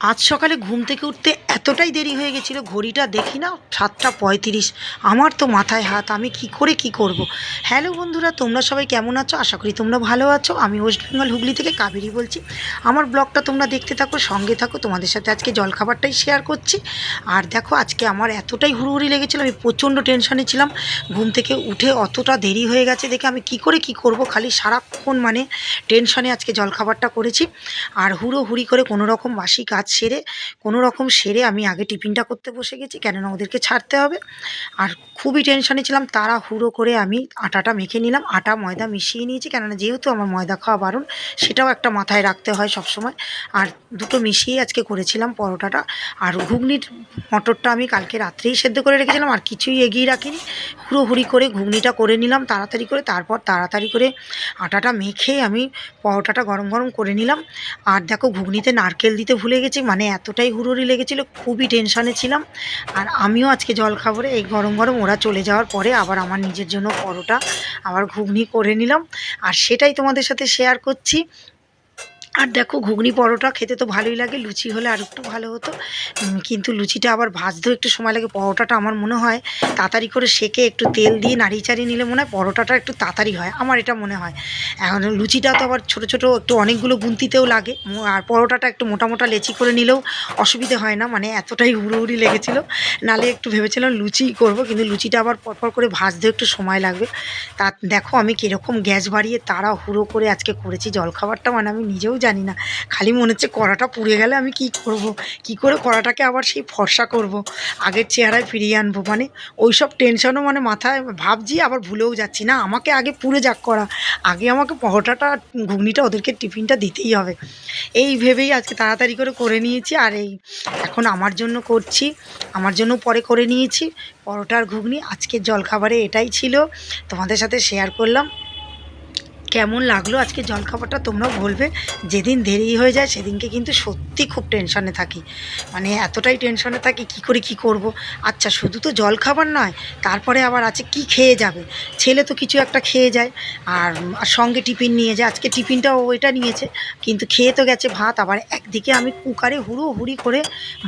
আজ সকালে ঘুম থেকে উঠতে এতটাই দেরি হয়ে গেছিল, ঘড়িটা দেখি না সাতটা পঁয়ত্রিশ। আমার তো মাথায় হাত, আমি কি করে কি করব। হ্যালো বন্ধুরা, তোমরা সবাই কেমন আছো? আশা করি তোমরা ভালো আছো। আমি ওয়েস্ট বেঙ্গল হুগলি থেকে কাবেরি বলছি। আমার ব্লগটা তোমরা দেখতে থাকো, সঙ্গে থাকো। তোমাদের সাথে আজকে জলখাবারটাই শেয়ার করছি। আর দেখো, আজকে আমার এতটাই হুড়ুহুড়ি লেগেছিলো, আমি প্রচণ্ড টেনশনে ছিলাম। ঘুম থেকে উঠে অতটা দেরি হয়ে গেছে দেখে আমি কি করে কি করব? খালি সারাক্ষণ মানে টেনশনে আজকে জলখাবারটা করেছি। আর হুড়ো হুড়ি করে কোনো রকম বাসি কাজ সেরে কোনো রকম সেরে আমি আগে টিফিনটা করতে বসে গেছি, কেননা ওদেরকে ছাড়তে হবে। আর খুবই টেনশনে ছিলাম তারা হুড়ো করে আমি আটাটা মেখে নিলাম। আটা, ময়দা মিশিয়ে নিয়েছি, কেননা যেহেতু আমার ময়দা খাওয়া বারণ, সেটাও একটা মাথায় রাখতে হয় সবসময়। আর দুটো মিশিয়ে আজকে করেছিলাম পরোটাটা। আর ঘুগনির মটরটা আমি কালকে রাত্রেই সেদ্ধ করে রেখেছিলাম, আর কিছুই এগিয়ে রাখিনি। হুড়োহুড়ি করে ঘুগনিটা করে নিলাম, তাড়াতাড়ি করে, তারপর তাড়াতাড়ি করে আটাটা মেখে আমি পরোটাটা গরম গরম করে নিলাম। আর দেখো, ঘুগনিতে নারকেল দিতে ভুলে গেছি মানে এতটাই হুড়ুড়ি লেগেছিলো, খুবই টেনশানে ছিলাম। আর আমিও আজকে জল খাবারে এই গরম গরম ওরা চলে যাওয়ার পরে আবার আমার নিজের জন্য পরোটা, আবার ঘুগনি করে নিলাম। আর সেটাই তোমাদের সাথে শেয়ার করছি। আর দেখো ঘুগনি পরোটা খেতে তো ভালোই লাগে, লুচি হলে আর একটু ভালো হতো। কিন্তু লুচিটা আবার ভাজতেও একটু সময় লাগে, পরোটাটা আমার মনে হয় তাড়াতাড়ি করে সেকে একটু তেল দিয়ে নাড়িয়ে চাড়িয়ে নিলে মনে হয় পরোটাটা একটু তাড়াতাড়ি হয়, আমার এটা মনে হয়। এখন লুচিটা তো আবার ছোটো ছোটো একটু অনেকগুলো গুনতিতেও লাগে আর পরোটাটা একটু মোটা মোটা লেচি করে নিলেও অসুবিধে হয় না মানে এতটাই হুড়োহুড়ি লেগেছিলো, নালে একটু ভেবেছিলাম লুচি করব, কিন্তু লুচিটা আবার পরপর করে ভাজতেও একটু সময় লাগবে। তা দেখো আমি কীরকম গ্যাস বাড়িয়ে তারা হুড়ো করে আজকে করেছি, জলখাবারটা মানে আমি নিজেও জানি না। খালি মনে হচ্ছে কড়াটা পুড়ে গেলে আমি কি করব? কি করে কড়াটাকে আবার সেই ফর্সা করব? আগের চেহারায় ফিরিয়ে আনব মানে? ওই সব টেনশনও মানে মাথায় ভাবছি, আবার ভুলেও যাচ্ছি না। আমাকে আগে পুড়ে যাক করা আগে আমাকে পরোটাটা, ঘুগনিটা ওদেরকে টিফিনটা দিতেই হবে। এই ভেবেই আজকে তাড়াতাড়ি করে করে নিয়েছি। আর এই এখন আমার জন্য করছি। আমার জন্য পরে করে নিয়েছি। পরোটার ঘুগনি আজকের জলখাবারে এটাই ছিল। তোমাদের সাথে শেয়ার করলাম। কেমন লাগল আজকে জলখাবারটা তোমরাও বলবে। যেদিন দেরি হয়ে যায়, সেদিনকে কিন্তু সত্যি খুব টেনশনে থাকি। মানে এতটাই টেনশনে থাকি, কি করে কি করব? আচ্ছা শুধু তো জলখাবার নয়, তারপরে আবার আছে কি খেয়ে যাবে? ছেলে তো কিছু একটা খেয়ে যায়, আর সঙ্গে টিফিন নিয়ে যায়। আজকে টিফিনটাও ওইটা নিয়েছে, কিন্তু খেয়ে তো গেছে ভাত। আবার একদিকে আমি কুকারে হুড়ো হুড়ি করে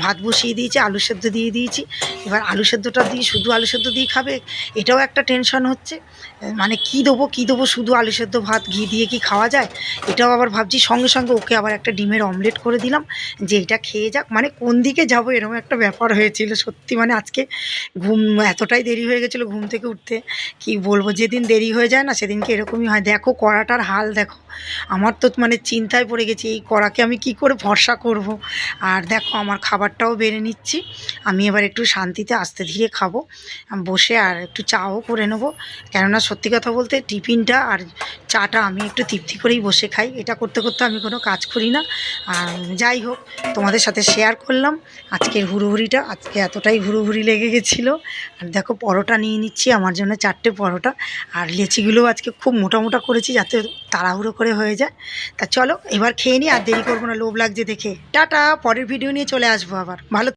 ভাত বসিয়ে দিয়েছি, আলু সেদ্ধ দিয়ে দিয়েছি। এবার আলু সেদ্ধটা দিয়ে শুধু আলু সেদ্ধ দিয়ে খাবে? এটাও একটা টেনশন হচ্ছে। মানে কি দেবো কি দেবো শুধু আলু সেদ্ধ ভাত ঘি দিয়ে কি খাওয়া যায়? এটাও আবার ভাবছি। সঙ্গে সঙ্গে ওকে আবার একটা ডিমের অমলেট করে দিলাম যে এটা খেয়ে যাক। মানে কোন দিকে যাব এরকম একটা ব্যাপার হয়েছিল সত্যি। মানে আজকে ঘুম এতটাই দেরি হয়ে গেছিল ঘুম থেকে উঠতে। কি বলব? যেদিন দেরি হয়ে যায় না সেদিনকে এরকমই হয়। দেখো কড়াটার হাল, দেখো। আমার তো মানে চিন্তায় পড়ে গেছি, এই কড়াকে আমি কি করে ভরসা করব? আর দেখো, আমার খাবারটাও বেড়ে নিচ্ছি। আমি এবার একটু শান্তিতে আস্তে ধীরে খাব, বসে আর একটু চাও করে নেব। কেননা সত্যি কথা বলতে টিফিনটা আর চাটা আমি একটু তৃপ্তি করেই বসে খাই। এটা করতে করতে আমি কোনো কাজ করি না। আর যাই হোক, তোমাদের সাথে শেয়ার করলাম। আজকের হুড়োহুড়িটা আজকে এতটাই হুড়োহুড়ি লেগে গেছিল। আর দেখো, পরোটা নিয়ে নিচ্ছি, আমার জন্য চারটে পরোটা। আর লেচিগুলোও আজকে খুব মোটা মোটা করেছি, যাতে তাড়াহুড়ো করে হয়ে যায়। তা চলো, এবার খেয়ে নিই আর দেরি করব না, লোভ লাগছে দেখে। টাটা, পরের ভিডিও নিয়ে চলে আসব আবার। ভালো